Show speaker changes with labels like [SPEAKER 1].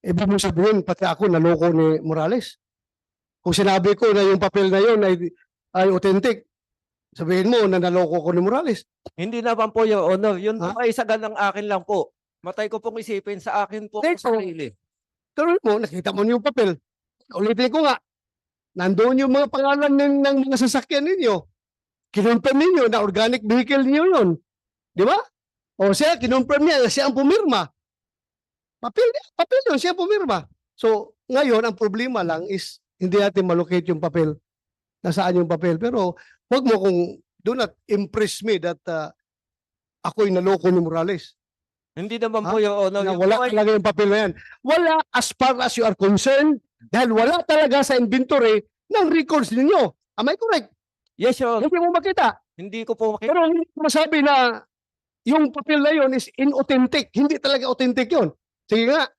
[SPEAKER 1] Ibig mo sabihin, pati ako naloko ni Morales. Kung sinabi ko na yung papel na yun ay, ay authentic, sabihin mo na naloko ko ni Morales.
[SPEAKER 2] Hindi naman po, Your Honor. Yun po ay sagal ng akin lang po. Matay ko pong isipin sa akin po
[SPEAKER 1] Thanks,
[SPEAKER 2] sa sarili.
[SPEAKER 1] Pero mo, nakita mo yung papel. Ulitin ko nga, nandoon yung mga pangalan ng, ng mga sasakyan ninyo. Kinonfirm ninyo na organic vehicle niyo yun. Di ba? O siya, kinonfirm niya, siya ang pumirma. Papel, papel yun, siya pumirma. So, ngayon, ang problema lang is hindi natin malocate yung papel. Nasaan yung papel. Pero, wag mo kung do not impress me that uh, ako'y naloko ni Morales
[SPEAKER 2] Hindi naman
[SPEAKER 1] Ha?
[SPEAKER 2] po, Your Honor.
[SPEAKER 1] na
[SPEAKER 2] Yun
[SPEAKER 1] wala
[SPEAKER 2] po ay-
[SPEAKER 1] talaga yung papel na yan. Wala as far as you are concerned dahil wala talaga sa inventory ng records ninyo. Am I correct?
[SPEAKER 2] Yes, Honor.
[SPEAKER 1] Hindi mo makita.
[SPEAKER 2] Hindi ko po makita.
[SPEAKER 1] Pero hindi mo masabi na yung papel na yun is inauthentic. Hindi talaga authentic yun. 随缘